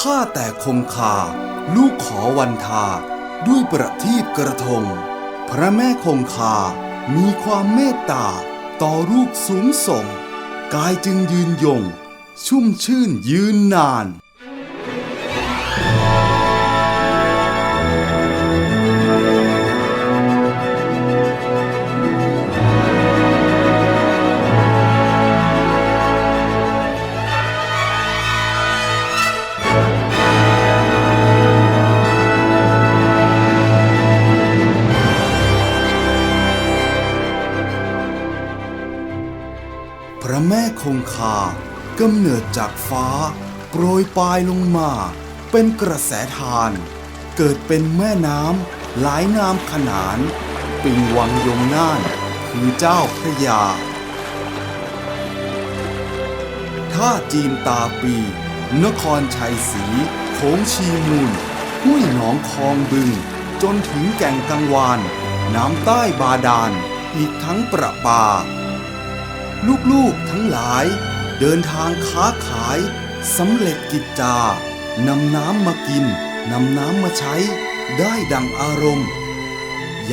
ข้าแต่คงคา ลูกขอวันทา ด้วยประทีปกระทง พระแม่คงคา มีความเมตตา ต่อลูกสูงส่ง กายจึงยืนยง ชุ่มชื่นยืนนาน แม่คงคากำเนิดจากฟ้า โปรยปลายลงมา เป็นกระแสทาน เกิดเป็นแม่น้ำหลายน้ำขนาน ปิงวังยมน่านคือเจ้าพระยา ท่าจีนตาปี นครชัยศรีโขงชีมูลห้วยหนองคองบึง จนถึงแก่งกังวาน น้ำใต้บาดาล อีกทั้งประปา ลูกๆทั้งหลาย เดินทางค้าขายสำเร็จกิจจานำน้ำมากินนำน้ำมาใช้ ได้ดังอารมณ์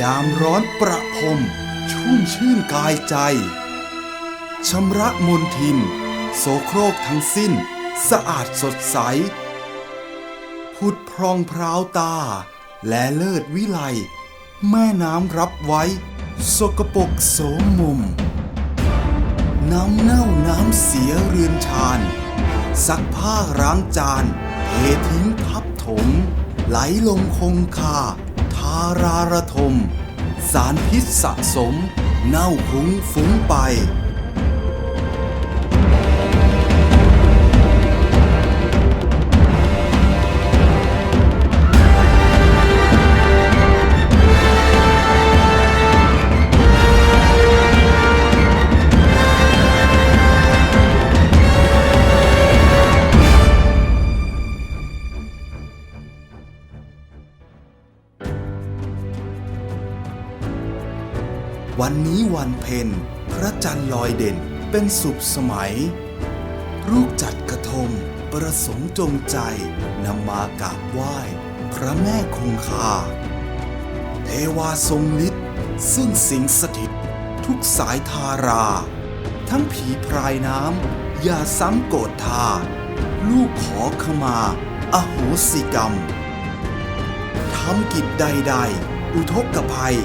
ยามร้อนประพรมชุ่มชื่นกายใจชำระมนทิน โสโครกทั้งสิ้น สะอาดสดใส พุดพรองพราวตา และเลิศวิไล แม่น้ำรับไว้ สกปรกโสมมุม น้ำเน่าน้ำเสียเรือนชาน ซักผ้าร้างจานเททิ้งทับถม ไหลลงคงคา ทารารทม สารพิษสะสม เน่าคุ้งฟุ้งไป วันนี้วันเพ็ญพระจันทร์ลอยเด่นเป็นสุขสมัย ลูกจัดกระทงประสงค์จงใจนำมากราบไหว้ พระแม่คงคา เทวาทรงฤทธิ์ซึ่งสิงสถิต ทุกสายทารา ทั้งผีพรายน้ำอย่าซ้ำโกรธทา ลูกขอขมา อโหสิกรรมทำกิจใด ๆ อุทกภัย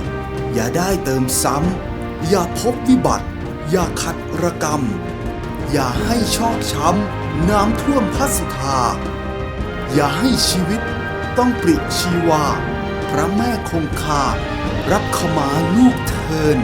อย่าได้เติมซ้ำ อย่าพบวิบัติ อย่าขัดระกรรม อย่าให้ชอกช้ำ น้ำท่วมพัสธา อย่าให้ชีวิตต้องปริชีวา พระแม่คงคา รับขมาลูกเทิน